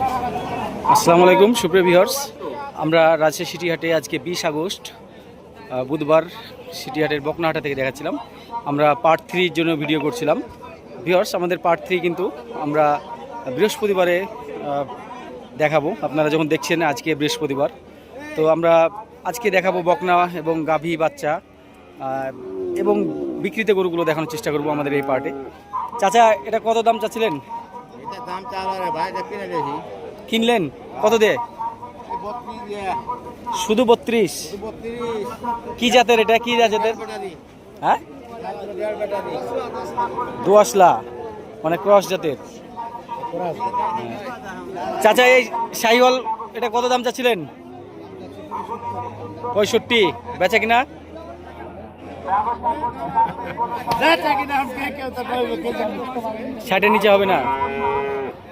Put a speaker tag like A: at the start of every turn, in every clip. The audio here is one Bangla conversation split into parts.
A: আসসালামু আলাইকুম, সুপ্রিয় ভিউয়ার্স আমরা রাজশাহী সিটিহাটে আজকে বিশ আগস্ট বুধবার সিটিহাটের বকনাহাটা থেকে দেখাচ্ছিলাম। আমরা পার্ট থ্রির জন্য ভিডিও করছিলাম। ভিউয়ার্স আমাদের পার্ট থ্রি কিন্তু আমরা বৃহস্পতিবারে দেখাবো। আপনারা যখন দেখছেন আজকে বৃহস্পতিবার, তো আমরা আজকে দেখাবো বকনা এবং গাভী বাচ্চা এবং বিক্রিত গরুগুলো দেখানোর চেষ্টা করব আমাদের এই পার্টে চাচা, এটা কত দাম চাচ্ছিলেন?
B: দাম
A: কিনলেন? কত দিয়ে? শুধু বত্রিশ? কি জাতের এটা? কি জাতের? হ্যাঁ?
B: দেড়
A: মানে ক্রস জাতের। চাচা এই শাহিওয়াল এটা কত দাম চাচ্ছিলেন? পঁয়ষট্টি। বেচা কিনা? ষাটের নিচে হবে না।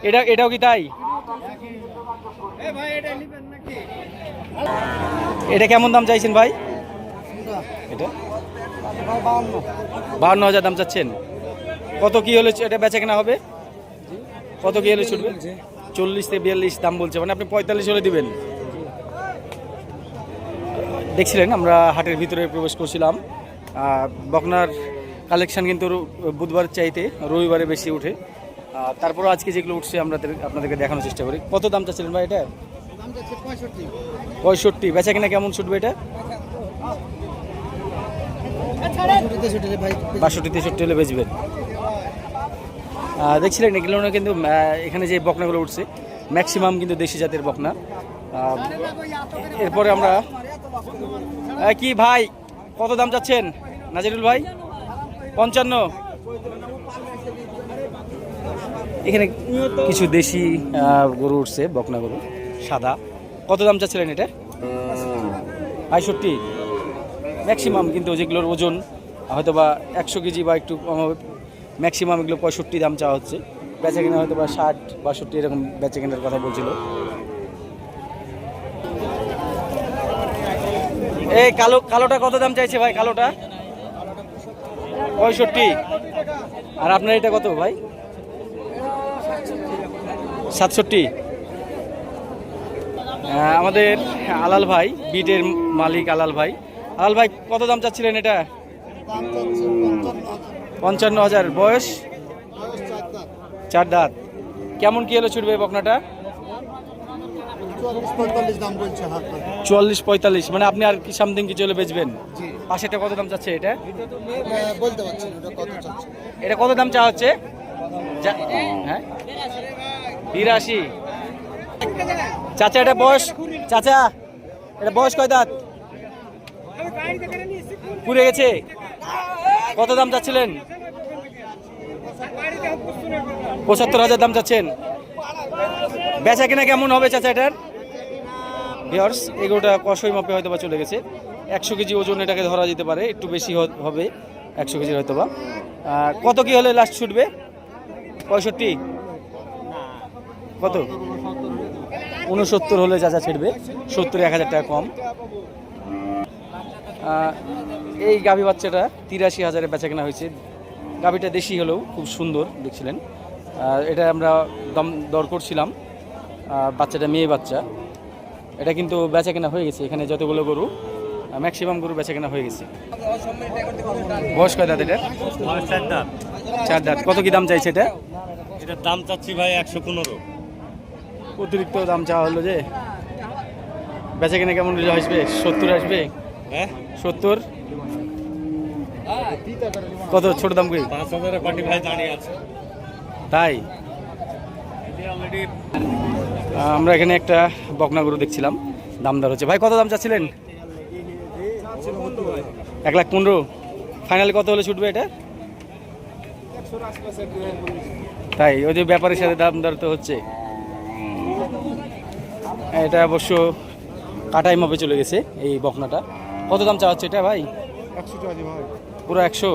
A: এটা এটাও কি তাই? এটা কেমন দাম চাইছেন ভাই? এটা? বাহান্ন হাজার দাম চাচ্ছেন। কত কি হলে এটা বেচা কেনা হবে? কত কি হলে ছুটবে? চল্লিশ থেকে বিয়াল্লিশ দাম বলছে মানে আপনি পঁয়তাল্লিশ হলে দিবেন। দেখছিলেন, আমরা হাটের ভিতরে প্রবেশ করছিলাম। বকনার কালেকশন কিন্তু বুধবার চাইতে রবিবারে বেশি উঠে। তারপর আজকে যেগুলো উঠছে আমরা আপনাদেরকে দেখানোর চেষ্টা করি। কত দাম চাচ্ছিলেন ভাই এটা?
B: পঁয়ষট্টি।
A: বেচা কিনা কেমন ছুটবে এটা? বাষট্টি, তেষট্টি হলে বেচবেন। দেখছিলেন এগুলো কিন্তু এখানে যে বকনাগুলো উঠছে ম্যাক্সিমাম কিন্তু দেশি জাতের বকনা। এরপরে আমরা কি ভাই, কত দাম চাচ্ছেন? নাজিরুল ভাই? পঞ্চান্ন। এখানে কিছু দেশি গরু উঠছে, বকনা গরু, সাদা। কত দাম চাচ্ছিলেন এটা পঁয়ষট্টি। ম্যাক্সিমাম, কিন্তু যেগুলোর ওজন হয়তো বা একশো কেজি বা একটু কম ম্যাক্সিমাম এগুলো পঁয়ষট্টি দাম চাওয়া হচ্ছে। বেচা কিনা হয়তো বা ষাট, বাষট্টি এরকম বেচা কেনার কথা বলছিল। এই কালো, কালোটা কত দাম চাইছে ভাই? কালোটা? পঁয়ষট্টি। আর আপনার এটা কত ভাই? সাতষট্টি। আমাদের আলাল ভাই, বিটের মালিক আলাল ভাই। আলাল ভাই, কত দাম চাচ্ছিলেন এটা? পঞ্চান্ন হাজার। বয়স? চার দাঁত। কেমন কি হলো ছুটবে বকনাটা
B: চল্লিশ পঁয়তাল্লিশ দাম বলছে হাত
A: চুয়াল্লিশ পঁয়তাল্লিশ মানে আপনি আর কি সামথিং কিছু হলে বেচবেন? পাশেটা কত দাম চাচ্ছে এটা?
B: বলতে
A: এটা কত দাম চাওয়া হচ্ছে? হ্যাঁ? বিরাশি। চাচা এটা বয়স চাচা এটা বয়স কয় দাঁত? পুড়ে গেছে? কত দাম চাচ্ছিলেন? পঁচাত্তর হাজার দাম চাচ্ছেন। বেচা কিনা কেমন হবে চাচা এটার? ভিওর্স এগুলোটা কষই মাপে হয়তো বা চলে গেছে। একশো কেজি ওজন এটাকে ধরা যেতে পারে, একটু বেশি হবে, একশো কেজির হয়তো বা কত কি হলে লাস্ট ছুটবে? পঁয়ষট্টি? কত? উনসত্তর হলে চাচা ছিড়বে সত্তর এক হাজার টাকা কম। এই গাভী বাচ্চাটা তিরাশি হাজারে বেচা কেনা হয়েছে। গাভীটা দেশি হলেও খুব সুন্দর, দেখছিলেন। এটা আমরা দম দর করছিলাম। বাচ্চাটা মেয়ে বাচ্চা। এটা কিন্তু বেচা কেনা হয়ে গেছে এখানে যতগুলো গরু ম্যাক্সিমাম গরু বেচা কেনা হয়ে গেছে। বয়স কয় দাঁত এটা?
C: চার
A: দাঁত। কত কি দাম চাইছে এটা?
C: এটার দাম চাচ্ছি ভাই একশো পনেরো।
A: অতিরিক্ত দাম চাওয়া হলো যে। বেচা কেনা কেমন আসবে? সত্তর আসবে?
C: হ্যাঁ?
A: সত্তর? কত? ছোট দাম কই
C: পাঁচ হাজারের ভাই দাঁড়িয়ে আছে।
A: তাই? আমরা এখানে একটা বকনা গরু দেখছিলাম। দাম দর হচ্ছে। ভাই, কত দাম চাচ্ছিলেন? এক লাখ পনেরো। ফাইনালি কত হলে ছুটবে এটা? তাই, ওই যে ব্যাপারের সাথে দাম দর তো হচ্ছে। এটা অবশ্য কাটাই মাপে চলে গেছে এই বকনাটা। কত দাম চাওয়া হচ্ছে এটা ভাই
B: ভাই?
A: পুরো একশো?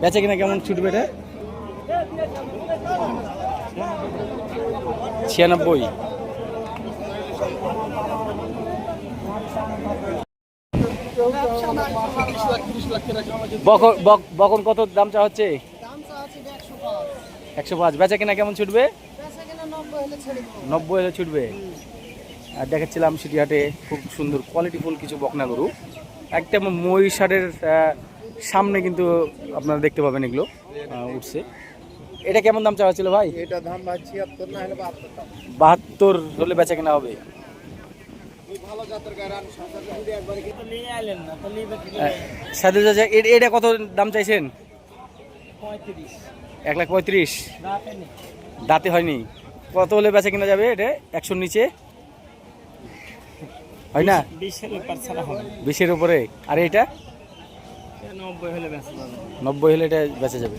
A: বেচে কিনা কেমন ছুটবে এটা? ছিয়ানব্বই। বকন বক- বকন কত দাম চা হচ্ছে? একশো পাঁচ। বেচা কিনা কেমন ছুটবে? নব্বই হলে ছুটবে। আর দেখাচ্ছিলাম সিটিহাটে খুব সুন্দর কোয়ালিটিফুল কিছু বকনা গরু। একদম মহিষারের সামনে কিন্তু আপনারা দেখতে পাবেন এগুলো উঠছে। এটা কেমন দাম চাওয়া ছিল ভাই?
B: এটা দাম ভাই ছিয়াত্তর না হলে বাহাত্তর
A: হলে বেচা কেনা হবে।
B: ভালো জাতের গাড়ান যদি একবারে
A: সাদু চাচা এটা কত দাম চাইছেন? এক লাখ পঁয়ত্রিশ। দাঁতে হয়নি। কত হলে বেচা কিনা যাবে এটা? একশোর নিচে? হয় না?
C: বিশের
A: উপরে। আর এটা?
C: নব্বই হলে
A: নব্বই হলে এটা বেচা যাবে।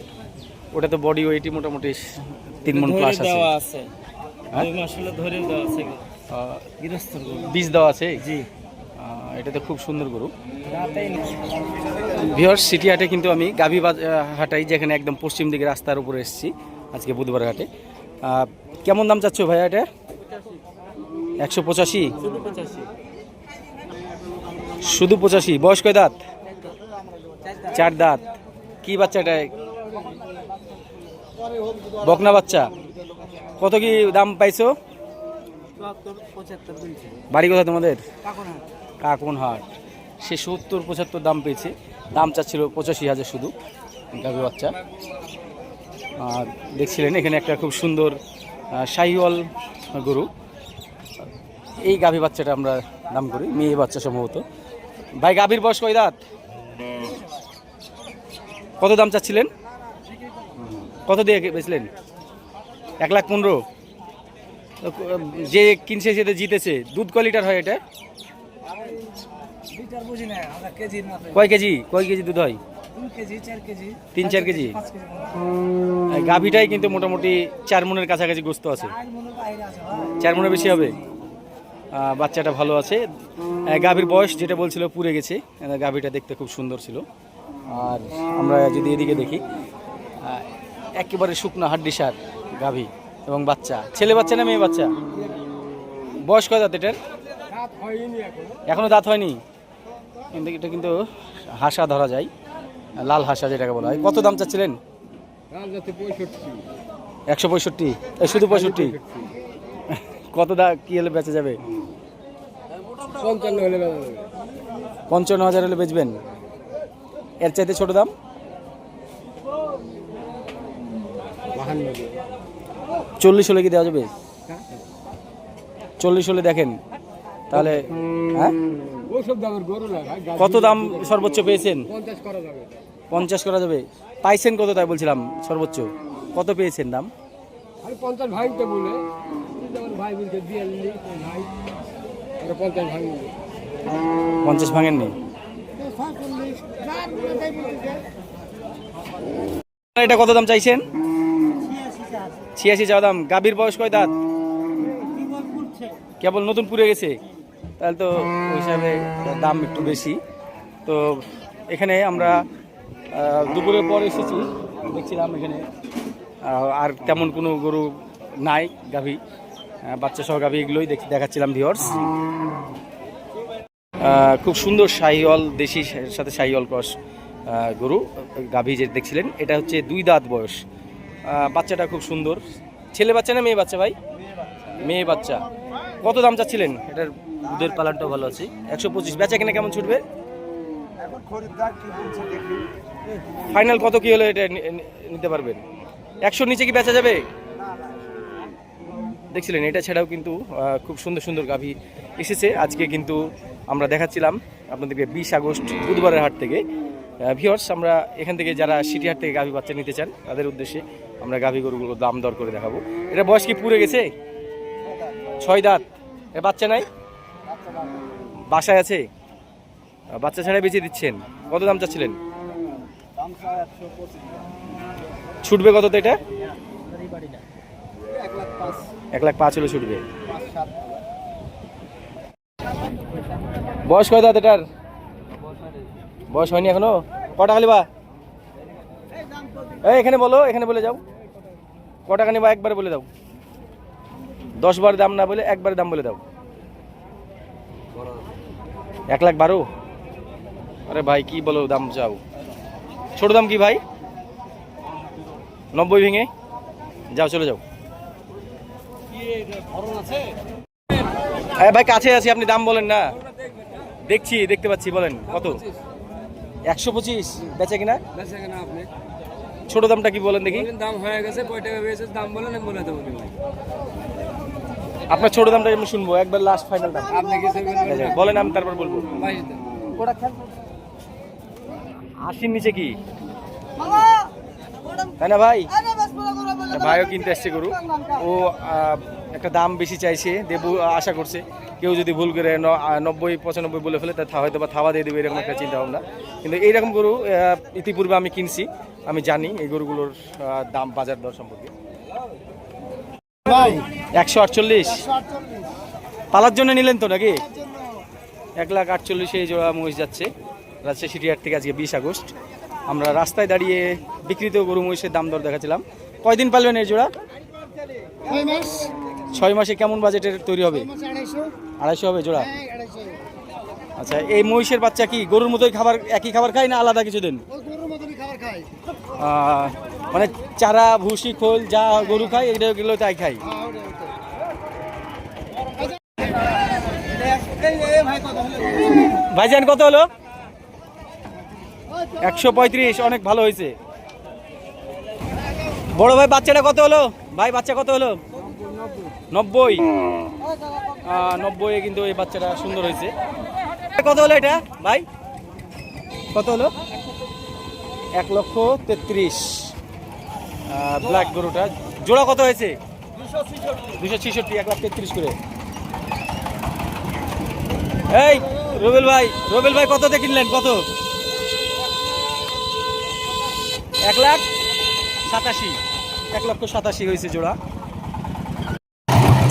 A: ওটা তো বডি ওয়েটই মোটামুটি তিন মন প্লাস আছে।
C: দেওয়া আছে।
A: হ্যাঁ?
C: দুই মাস হলে ধরে দেওয়া আছে গৃহস্থর গরু।
A: বীজ দেওয়া আছে?
C: জি।
A: এটা তো খুব সুন্দর গরু। ভিওর সিটি হাটে কিন্তু আমি গাভী হাটাই যেখানে একদম পশ্চিম দিকে রাস্তার উপরে এসেছি আজকে বুধবার হাটে। কেমন দাম চাচ্ছ ভাইয়া এটা? একশো পঁচাশি?
C: শুধু পঁচাশি।
A: বয়স কয় দাঁত? চার দাঁত। কি বাচ্চা এটা বকনা বাচ্চা। কত কি দাম পাইছো? বাড়ি কোথায় তোমাদের? কাকন হাট সে সত্তর, পঁচাত্তর দাম পেয়েছে। দাম চাচ্ছিল পঁচাশি হাজার শুধু, গাভী বাচ্চা। আর দেখছিলেন এখানে একটা খুব সুন্দর শাহিওয়াল গরু। এই গাভী বাচ্চাটা আমরা দাম করি, মেয়ে বাচ্চা সম্ভবত। ভাই, গাভীর বয়স কয় দাঁত? কত দাম চাচ্ছিলেন? কত দিয়ে বেচলেন? এক লাখ পনেরো। যে কিনছে সেটা জিতেছে। দুধ ক লিটার হয় এটা? কয় কেজি? কয় কেজি দুধ হয়?
C: তিন কেজি চার কেজি।
A: গাভীটাই কিন্তু মোটামুটি চার মনের কাছাকাছি গোস্ত আছে। চার মনে বেশি হবে? বাচ্চাটা ভালো আছে। গাভীর বয়স যেটা বলছিল পুড়ে গেছে। গাভীটা দেখতে খুব সুন্দর ছিল। আর আমরা যদি এদিকে দেখি একেবারে শুকনো হাড্ডি সার গাভী এবং বাচ্চা। ছেলে বাচ্চা না মেয়ে বাচ্চা? বয়স কয় দাঁত এটার?
C: রাত হয়নি এখন।
A: এখনও দাঁত হয়নি? কিন্তু এটা কিন্তু হাসা ধরা যায় লাল হাসা যেটাকে বলা হয়। কত দাম চাচ্ছিলেন? একশো পঁয়ষট্টি? শুধু পঁয়ষট্টি? কত দা কি হলে বেঁচে যাবে?
C: পঞ্চান্ন হলে
A: পঞ্চান্ন হাজার হলে বেচবেন? এর চাইতে ছোট দাম
C: বাহান্ন
A: চল্লিশ হলে কি দেওয়া যাবে? চল্লিশ হলে দেখেন। তাহলে হ্যাঁ? কত দাম সর্বোচ্চ পেয়েছেন?
C: পঞ্চাশ করা যাবে।
A: পাইছেন কত তাই বলছিলাম, সর্বোচ্চ? কত পেয়েছেন দাম?
C: পঞ্চাশ
A: ভাঙেননি। এটা কত দাম চাইছেন? ছিয়াশি চাওয়া দাম। গাভীর বয়স কয় দাঁত? কেবল নতুন পুড়ে গেছে। তাহলে তো ওই হিসাবে দাম একটু বেশি। তো এখানে আমরা দুপুরের পর এসেছি। দেখছিলাম এখানে আর তেমন কোনো গরু নাই, গাভী। বাচ্চা সহ গাভী এগুলোই দেখ- দেখাচ্ছিলাম ভিওর্স খুব সুন্দর শাহিওয়াল দেশি সাথে শাহিওয়াল ক্রস গরু, গাভী যে দেখছিলেন, এটা হচ্ছে দুই দাঁত বয়স। বাচ্চাটা খুব সুন্দর। ছেলে বাচ্চা না মেয়ে বাচ্চা ভাই? মেয়ে বাচ্চা। কত দাম চাচ্ছিলেন? এটার দুধের পালনটাও ভালো আছে। একশো পঁচিশ। বেচা কিনা কেমন ছুটবে? ফাইনাল কত কি হলে এটা নিতে পারবেন? একশোর নিচে কি বেচা যাবে? দেখছিলেন এটা ছাড়াও কিন্তু খুব সুন্দর সুন্দর গাভী এসেছে। আজকে কিন্তু আমরা দেখাচ্ছিলাম আপনাদেরকে বিশ আগস্ট বুধবারের হাট থেকে। ভিওর্স আমরা এখান থেকে যারা সিটিহাট থেকে গাভী বাচ্চা নিতে চান, তাদের উদ্দেশ্যে আমরা গাভী গরুগুলো দাম দর করে দেখাবো। এটা বয়স কি পুড়ে গেছে? ছয় দাঁত। এ বাচ্চা নাই? বাসায় আছে? বাচ্চা ছাড়া বেঁচে দিচ্ছেন। কত দাম চাচ্ছিলেন? ছুটবে কত তো এটা? এক লাখ পাঁচ হলে ছুটবে। বয়স কয় দাঁত এটার? বয়স হয়নি এখনও? কটা খালি বা এই, এখানে বলো, এখানে বলে যাও। কটা খানি বা একবারে বলে দাও। দশ বার দাম না বলে একবারে দাম বলে দাও। এক লাখ বারো? আরে ভাই, কি বলো দাম চাও? ছোট দাম কি ভাই? নব্বই ভেঙে? যাও, চলে যাও। হ্যাঁ ভাই, কাছে আছি, আপনি দাম বলেন না। দেখছি, দেখতে পাচ্ছি, বলেন, কত? একশো পঁচিশ বেচে কিনা?
C: বেচে কিনা আপনি?
A: ছোট দামটা কি বলেন দেখি।
C: দাম হয়ে গেছে কয় টাকা পেয়েছে দাম বলেন আমি বলে দেবো ভাই
A: আপনার ছোট দামটা আমি শুনব একবার লাস্ট ফাইনাল দাম।
C: আপনি কি বলেন?
A: বলেন আমি তারপর বলব।
C: বাইশ দেন।
A: আশির নিচে কি? তাই না ভাই? ভাইও কিনতে আসছে গরু। ও একটা দাম বেশি চাইছে দেবু আশা করছে। কেউ যদি ভুল করে নব্বই পঁচানব্বই বলে ফেলে তা হয়তো বা থাওয়া দিয়ে দেবে এরকম একটা চিন্তা ভাবনা কিন্তু এইরকম গরু ইতিপূর্বে আমি কিনছি আমি জানি এই গরুগুলোর দাম বাজার দর সম্পর্কে। একশো আটচল্লিশ। পালার জন্য নিলেন তো নাকি? এক লাখ আটচল্লিশে এই জোড়া মহিষ যাচ্ছে। রাজশাহী সিটিহাট থেকে আজকে বিশ আগস্ট। আমরা রাস্তায় দাঁড়িয়ে বিক্রিত গরু মহিষের দাম দর দেখাচ্ছিলাম। কয়দিন পালবেন এই জোড়া?
B: ছয় মাসে।
A: কেমন বাজেটের তৈরি হবে?
B: আড়াইশো।
A: হবে জোড়া?
B: হ্যাঁ
A: আচ্ছা এই মহিষের বাচ্চা কি গরুর মতোই খাবার একই খাবার খায় না আলাদা কিছু দেন? মানে চারা ভুসি খোল যা গরু খায় এগুলো তাই খায়?
B: হ্যাঁ
A: ভাইজান কত হলো? একশো পঁয়ত্রিশ অনেক ভালো হয়েছে। বড় ভাই বাচ্চাটা কত হলো? ভাই বাচ্চা কত হলো? নব্বই। নব্বই কিন্তু এই বাচ্চাটা সুন্দর হয়েছে। কত হলো এটা ভাই? কত হলো? এক লক্ষ তেত্রিশ। ব্ল্যাক গরুটা। জোড়া কত হয়েছে? দুশো ছিষট্টি এক লাখ তেত্রিশ করে। এই রবিল ভাই রবিল ভাই কত দিয়ে কিনলেন? কত? এক লাখ? সাতাশি, এক লক্ষ সাতাশি হয়েছে জোড়া।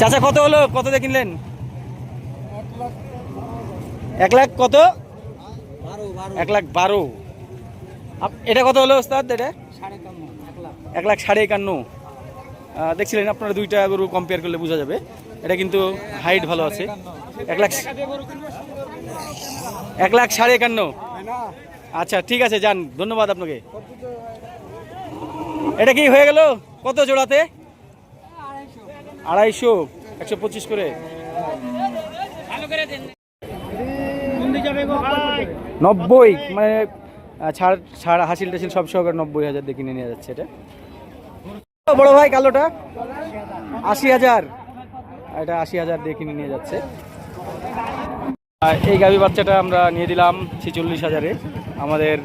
A: চাচা, কত হলো? কত দিয়ে কিনলেন? এক লাখ কত? এক লাখ বারো। এটা কত হলো ওস্তাদ এটা? এক লাখ সাড়ে একান্ন। দেখছিলেন আপনারা দুইটা গরু কম্পেয়ার করলে বোঝা যাবে। এটা কিন্তু হাইট ভালো আছে। এক লাখ এক লাখ সাড়ে একান্ন। আচ্ছা ঠিক আছে, যান। ধন্যবাদ আপনাকে। এটা কি হয়ে গেল? কত জোড়াতে? আড়াইশো। একশো পঁচিশ করে। নব্বই মানে ছাড় ছাড়, হাসিল টাসিল সব সহকারে নব্বই হাজার দিয়ে কিনে নিয়ে যাচ্ছে এটা। বড় ভাই, কালোটা? আশি হাজার। এটা আশি হাজার দিয়ে কিনে নিয়ে যাচ্ছে। এই গাভী বাচ্চাটা আমরা নিয়ে দিলাম ছেচল্লিশ হাজারে। আমাদের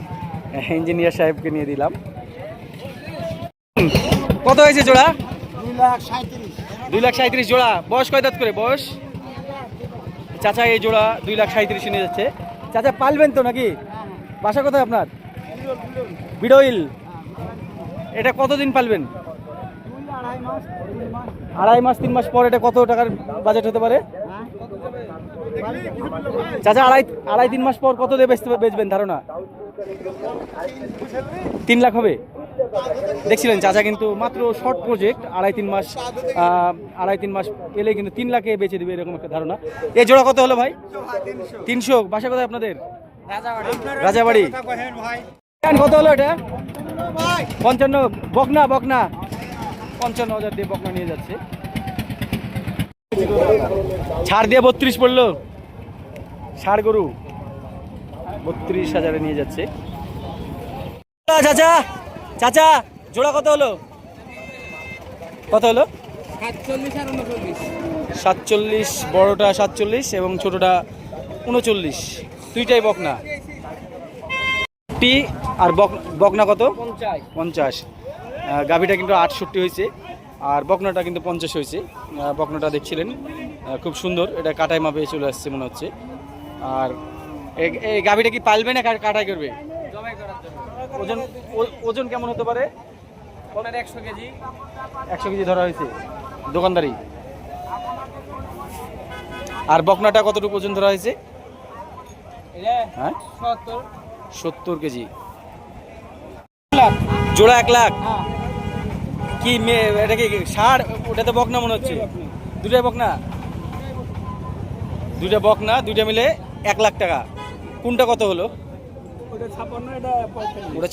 A: ইঞ্জিনিয়ার সাহেবকে নিয়ে দিলাম। কত হয়েছে জোড়া?
B: দুই লাখ সাঁত্রিশ
A: জোড়া। বয়স কয় দাঁত করে? বয়স? চাচা এই জোড়া দুই লাখ সাঁত্রিশ নিয়ে যাচ্ছে। চাচা পালবেন তো নাকি? বাসা কোথায় আপনার? বিডোইল এটা কতদিন পালবেন? আড়াই মাস তিন মাস পর এটা কত টাকার বাজেট হতে পারে? চাচা আড়াই আড়াই তিন মাস পর কত দিয়ে বেচবেন ধারণা? তিন লাখ হবে? দেখছিলেন চাচা কিন্তু মাত্র শর্ট প্রজেক্ট আড়াই তিন মাস আড়াই তিন মাস এলে কিন্তু তিন লাখে বেচে দেবে এরকম একটা ধারণা। এই জোড়া কত হলো ভাই? তিনশো। বাসা কোথায় আপনাদের? রাজাবাড়ি। কত হলো এটা? পঞ্চান্ন। বকনা বকনা। পঞ্চান্ন হাজার দিয়ে বকনা নিয়ে যাচ্ছে। ছাড় দিয়ে বত্রিশ পড়ল। ষাড় গরু। বত্রিশ হাজারে নিয়ে যাচ্ছে। চাচা। চাচা জোড়া কত হলো? কত হলো?
C: সাতচল্লিশ
A: বড়টা সাতচল্লিশ এবং ছোটটা উনচল্লিশ। দুইটাই বকনা। টি আর বক- বকনা কত?
C: পঞ্চাশ।
A: গাভীটা কিন্তু আটষট্টি হয়েছে আর বকনাটা কিন্তু পঞ্চাশ হয়েছে। বকনাটা দেখছিলেন। খুব সুন্দর। এটা কাটাই মাপে চলে আসছে মনে হচ্ছে। আর এই গাভীটা কি পালবে না কাটাই করবে? ওজন ওজন কেমন হতে পারে?
C: ওনার একশো কেজি।
A: একশো কেজি ধরা হয়েছে। দোকানদারি। আর বকনাটা কতটুকু ওজন ধরা হয়েছে? হ্যাঁ?
C: সত্তর।
A: কেজি। জোড়া এক লাখ?
C: হ্যাঁ।
A: কি এটা কি ষাড়? ওটা তো বকনা মনে হচ্ছে? দুটাই বকনা। দুইটা বকনা। দুইটা মিলে এক লাখ টাকা। কোনটা কত হলো?
C: ওটা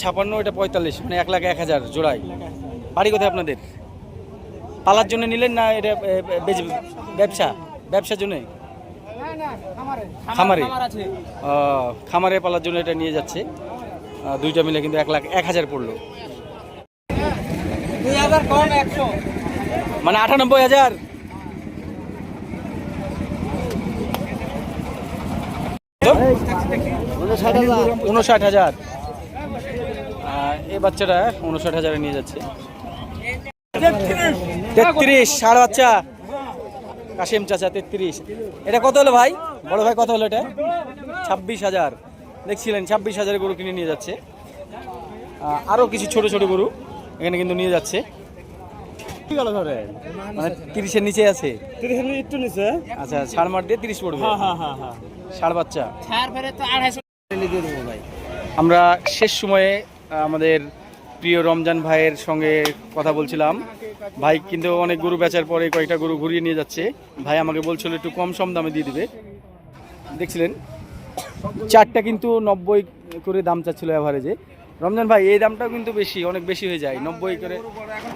C: ছাপান্ন এটা পঁয়তাল্লিশ।
A: মানে এক লাখ এক হাজার জোড়াই বাড়ি কোথায় আপনাদের? পালার জন্য নিলেন না এটা ব্যবসা? ব্যবসার জন্য? খামারে। খামারে? পালার জন্য এটা নিয়ে যাচ্ছে। দুইটা মিলে কিন্তু এক লাখ এক হাজার পড়ল। মানে আটানব্বই হাজার? উনষাট হাজার। এই বাচ্চাটা উনষাট হাজারে নিয়ে যাচ্ছে। তেত্রিশ ষাট বাচ্চা। কাশিম চাচা তেত্রিশ। এটা কত হলো ভাই? বড় ভাই কত হলো এটা? ছাব্বিশ হাজার। দেখছিলেন ছাব্বিশ হাজার গরু কিনে নিয়ে যাচ্ছে। আহ, আরও কিছু ছোট ছোট গরু এখানে কিন্তু নিয়ে যাচ্ছে। মানে তিরিশের নিচে আছে।
C: একটু নিচে।
A: আচ্ছা ষাড় মার দিয়ে তিরিশ পড়বে।
C: হ্যাঁ হ্যাঁ হ্যাঁ
A: ষাড় বাচ্চা। আমরা শেষ সময়ে আমাদের প্রিয় রমজান ভাইয়ের সঙ্গে কথা বলছিলাম। ভাই কিন্তু অনেক গরু বেচার পরে কয়েকটা গরু ঘুরিয়ে নিয়ে যাচ্ছে। ভাই আমাকে বলছিল একটু কম সম দামে দিয়ে দিবে। দেখছিলেন? চারটা কিন্তু নব্বই করে দাম চাচ্ছিল অ্যাভারেজে রমজান ভাই এই দামটাও কিন্তু বেশি অনেক বেশি হয়ে যায়। নব্বই করে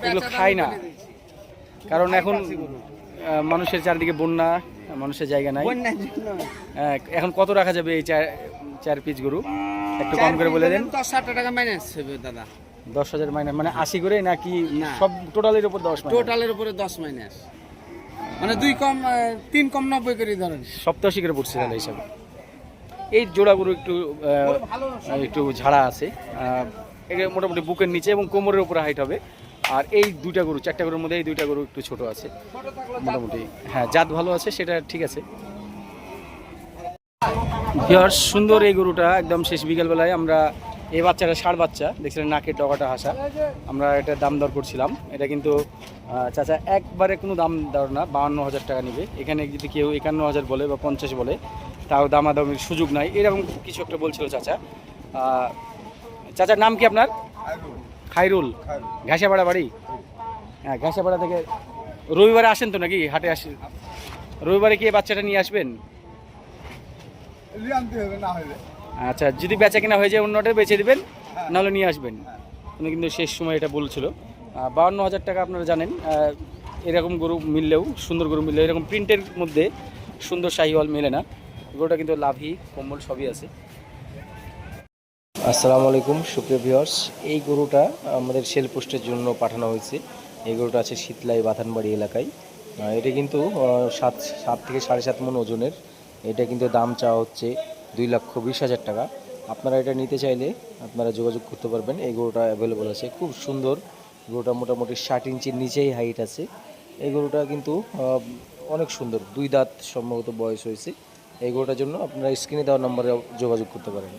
A: এগুলো খায় না। কারণ এখন মানুষের চারদিকে বন্যা মানুষের জায়গা নাই। হ্যাঁ, এখন কত রাখা যাবে এই চার পিস গরু। একটু কম করে বলে দেন।
B: দশ ষাট টাকা মাইনাস হবে দাদা।
A: দশ হাজার মাইনাস মানে আশি করে নাকি সব টোটালের উপর দশ
B: টোটালের উপরে দশ মাইনাস মানে দুই কম তিন কম নব্বই করে ধরেন।
A: সপ্তাশি করে পড়ছে তাহলে হিসাবে। এই জোড়া গরু একটু একটু ঝাড়া আছে। এটা মোটামুটি বুকের নিচে এবং কোমরের উপরে হাইট হবে। আর এই দুইটা গরু চারটা গরুর মধ্যে এই দুইটা গরু একটু ছোট আছে। মোটামুটি হ্যাঁ জাত ভালো আছে সেটা ঠিক আছে। ভিউয়ার্স সুন্দর এই গরুটা একদম শেষ বিকেলবেলায় আমরা এই বাচ্চাটা ষাড় বাচ্চা দেখছিলেন নাকের ডগাটা হাসা। আমরা এটা দাম দর করছিলাম। এটা কিন্তু চাচা একবারে কোনো দাম দর না বাহান্ন হাজার টাকা নেবে। এখানে যদি কেউ একান্ন হাজার বলে বা পঞ্চাশ বলে তাও দামাদামির সুযোগ নাই। এরকম কিছু একটা বলছিল চাচা। চাচার নাম কি আপনার? খাইরুল। ঘাসাপাড়া বাড়ি? হ্যাঁ ঘাসাপাড়া থেকে রবিবারে আসেন তো নাকি? হাটে আসেন রবিবারে কি বাচ্চাটা নিয়ে আসবেন? আচ্ছা যদি বেচা কেনা হয়ে যায় অন্যটা বেচে দেবেন নাহলে নিয়ে আসবেন। উনি কিন্তু শেষ সময় এটা বলছিল। বাউন্ন হাজার টাকা আপনারা জানেন এরকম গরু মিললেও সুন্দর গরু মিললেও এরকম প্রিন্টের মধ্যে সুন্দর শাহিওয়াল মেলে না। গরুটা কিন্তু লাভি কম্বল সবই আছে। আসসালামু আলাইকুম সুপ্রিয় ভিউয়ার্স। এই গরুটা আমাদের সেল পোস্টের জন্য পাঠানো হয়েছে। এই গরুটা আছে শীতলাই বাথানবাড়ি এলাকায়। এটা কিন্তু সাত সাত থেকে সাড়ে সাত মন ওজনের। এটা কিন্তু দাম চাওয়া হচ্ছে দুই লক্ষ বিশ হাজার টাকা। আপনারা এটা নিতে চাইলে আপনারা যোগাযোগ করতে পারবেন। এই গরুটা অ্যাভেলেবল আছে। খুব সুন্দর গরুটা, মোটামুটি ষাট ইঞ্চির নিচেই হাইট আছে। এই গরুটা কিন্তু অনেক সুন্দর। দুই দাঁত সম্ভবত বয়স হয়েছে। এই গরুটার জন্য আপনারা স্ক্রিনে দেওয়ার নম্বরে যোগাযোগ করতে পারেন।